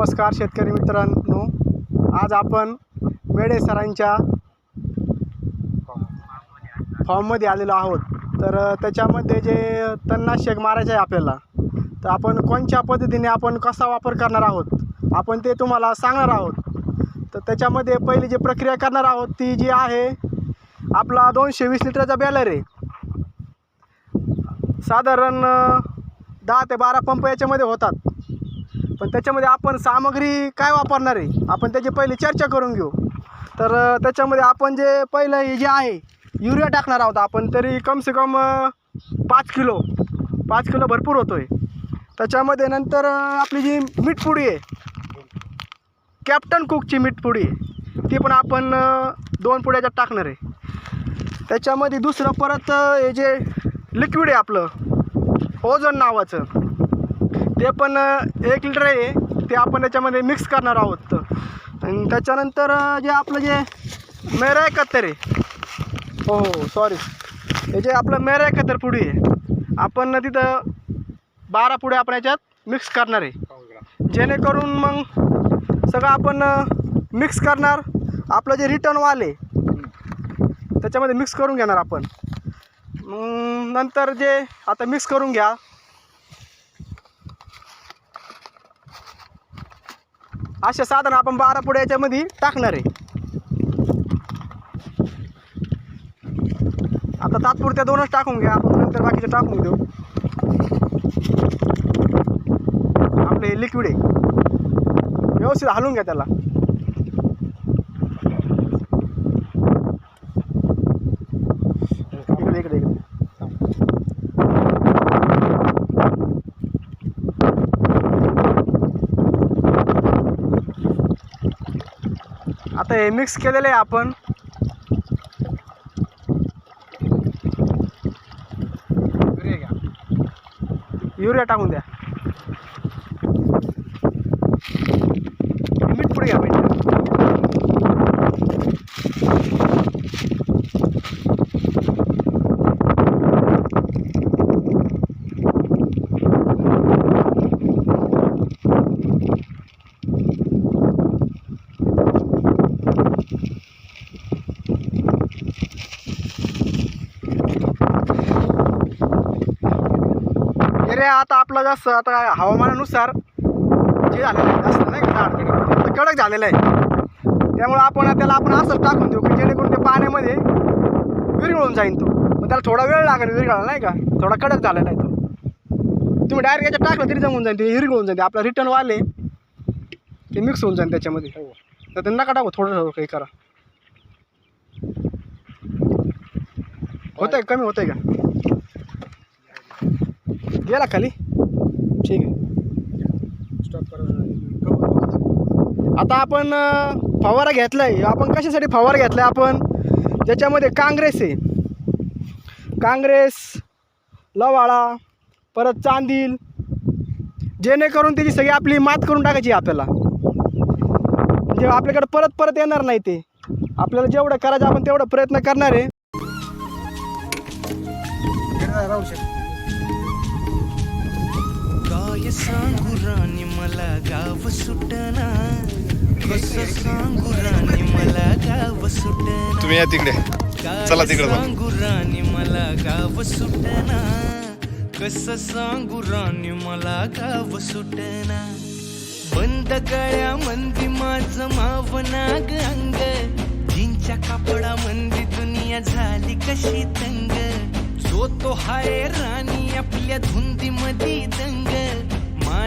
नमस्कार शेतकरी मित्रांनो. आज आपण मेडे सरांच्या फॉर्ममध्ये आलेलो आहोत. तर त्याच्यामध्ये जे तणनाशक मारायचं आहे आपल्याला तर आपण कोणत्या पद्धतीने आपण कसा वापर करणार आहोत? आपण ते तुम्हाला सांगणार आहोत. तर त्याच्यामध्ये पहिली जी प्रक्रिया करणार आहोत ती जी आहे आपला दोनशे वीस लिटरचा बॅलर आहे. साधारण दहा ते बारा पंप याच्यामध्ये होतात. पण त्याच्यामध्ये आपण सामग्री काय वापरणार आहे? आपण त्याची पहिली चर्चा करून घेऊ. तर त्याच्यामध्ये आपण जे पहिलं हे जे आहे युरिया टाकणार आहोत आपण तरी कम से कम पाच किलो पाच किलो भरपूर होतो आहे त्याच्यामध्ये नंतर आपली जी मीठपुडी आहे कॅप्टन कुकची मीठपुडी आहे ती पण आपण दोन पुड्याच्यात टाकणार आहे. त्याच्यामध्ये दुसरं परत हे जे लिक्विड आहे आपलं ओझोन नावाचं ते पण एक लिटर आहे. ते आपण त्याच्यामध्ये मिक्स करणार आहोत. आणि त्याच्यानंतर जे आपलं जे मेरा एकत्र आहे. हो हो सॉरी हे जे आपलं मेरा एकत्र पुढे आहे आपण तिथं बारा पुढे आपण याच्यात मिक्स करणार आहे. जेणेकरून मग सगळं आपण मिक्स करणार. आपलं जे रिटर्न वाल आहे त्याच्यामध्ये मिक्स करून घेणार आपण. मग नंतर जे आता मिक्स करून घ्या अशा साधन आपण बारा पुढे याच्यामध्ये टाकणार आहे. आता तात्पुरत्या दोनच टाकून घ्या आपण नंतर बाकीचं टाकून देऊ. आपले हे लिक्विड आहे. व्यवस्थित हलवून घ्या त्याला. आता हे मिक्स केलेलं आहे आपण. युरिया टाकून द्या मीठ पुढे घ्या मीठ हे आपलं जास्त आता हवामानानुसार जे झालेलं आहे जास्त नाही का झाड कडक झालेलं आहे. त्यामुळं आपण त्याला आपण असंच टाकून देऊ की जेणेकरून ते पाण्यामध्ये विरघळून जाईन तो. मग त्याला थोडा वेळ लागेल विरघळायला नाही का? थोडा कडक झालेला आहे तो. तुम्ही डायरेक्ट याच्यात टाकलं तरी जमून जाईल ते विरघळून जाईल आपला रिटर्न वाले ते मिक्स होऊन जाईल त्याच्यामध्ये. तर ते नका टाकू थोडं थोडं काही करा. होतंय कमी होतंय का? गेला खाली? ठीक आहे आता आपण फवारा घेतला आहे आपण कशासाठी फवारा घेतला आहे आपण ज्याच्यामध्ये काँग्रेस आहे. काँग्रेस लवाळा परत चांदील जेणेकरून त्याची सगळी आपली मात करून टाकायची आपल्याला. म्हणजे आपल्याकडे परत परत येणार नाही ते. आपल्याला जेवढं करायचं आपण तेवढं प्रयत्न करणार आहे. राहू शकतो. काय सांगू राणी मला गाव सुटना. कस सांगू राणी मला गाव सुटना. तुम्ही या तिकडे. चला तिकडे. सांगू राणी मला गाव सुटना. कस सांगू राणी मला गाव सुटना. बंद गळ्या मंदी माझ माव नाग अंग. जिंच्या कापडा मंदी दुनिया झाली कशी तंग. जो तो हाय राणी आपल्या धुंदी मधी दंग.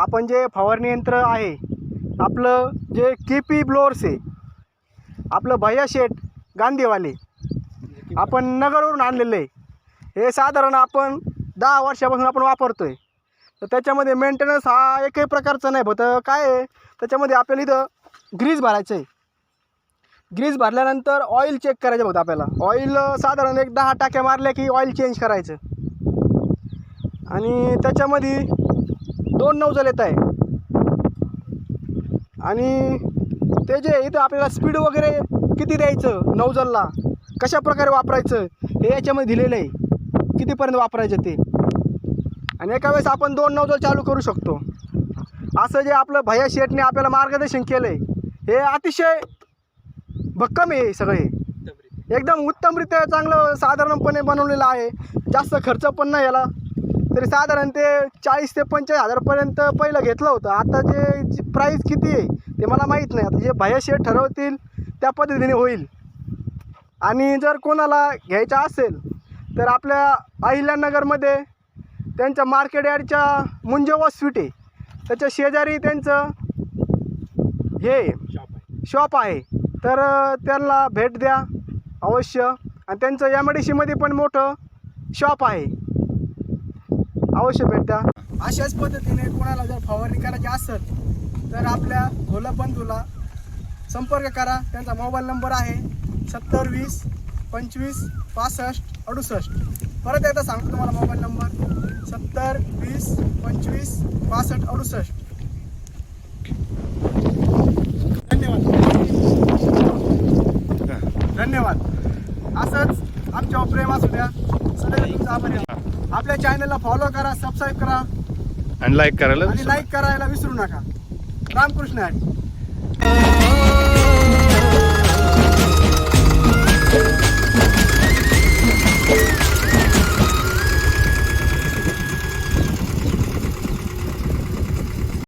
आपण जे फवारणी यंत्र आहे आपलं जे केपी ब्लोअर्स आहे आपलं भैया शेठ गांधीवाले आपण नगरवरून आणलेलं आहे. हे साधारण आपण दहा वर्षापासून आपण वापरतो आहे तर त्याच्यामध्ये मेंटेनन्स हा एकही प्रकारचा नाही फक्त काय आहे त्याच्यामध्ये आपल्याला इथं ग्रीज भरायचं आहे. ग्रीज भरल्यानंतर ऑइल चेक करायचं होतं आपल्याला. ऑइल साधारण एक दहा टाक्या मारल्या की ऑइल चेंज करायचं. आणि त्याच्यामध्ये दोन नौजल येत आहे. आणि ते जे इथं आपल्याला स्पीड वगैरे किती द्यायचं नौजलला कशा प्रकारे वापरायचं? हे याच्यामध्ये दिलेलं आहे. कितीपर्यंत वापरायचं ते? आणि एका वेळेस आपण दोन नौजल चालू करू शकतो. असं जे आपलं भैया शेठने आपल्याला मार्गदर्शन केलं आहे हे अतिशय भक्कम आहे सगळे. एकदम उत्तमरित्या चांगलं साधारणपणे बनवलेलं आहे. जास्त खर्च पण नाही याला. तरी साधारण ते चाळीस ते पंचेचाळीस हजारपर्यंत पहिलं घेतलं होतं. आता जे प्राईस किती आहे ते मला माहीत नाही. आता जे भैया शेठ ठरवतील त्या पद्धतीने होईल. आणि जर कोणाला घ्यायचं असेल तर आपल्या अहिल्यानगरमध्ये त्यांच्या मार्केट यार्डच्या मुंजेवा स्वीट आहे. त्याच्या शेजारी त्यांचं हे शॉप आहे. तर त्यांना भेट द्या अवश्य. आणि त्यांचं एम डी सीमध्ये पण मोठं शॉप आहे. अवश्य भेट द्या. अशाच पद्धतीने कोणाला जर फवारणी करायची असेल तर आपल्या भोला बंधूला संपर्क करा. त्यांचा मोबाईल नंबर आहे सत्तर वीस पंचवीस पासष्ट अडुसष्ट. परत एकदा सांगतो तुम्हाला मोबाईल नंबर. सत्तर वीस पंचवीस पासष्ट अडुसष्ट. धन्यवाद. धन्यवाद. असंच आमच्या प्रेम असू द्या. सदैव तुमचा आभारी आपल्या चॅनलला फॉलो करा सबस्क्राईब करा. आणि लाईक करायला आणि विसरू लाईक करायला विसरू नका. रामकृष्ण हरी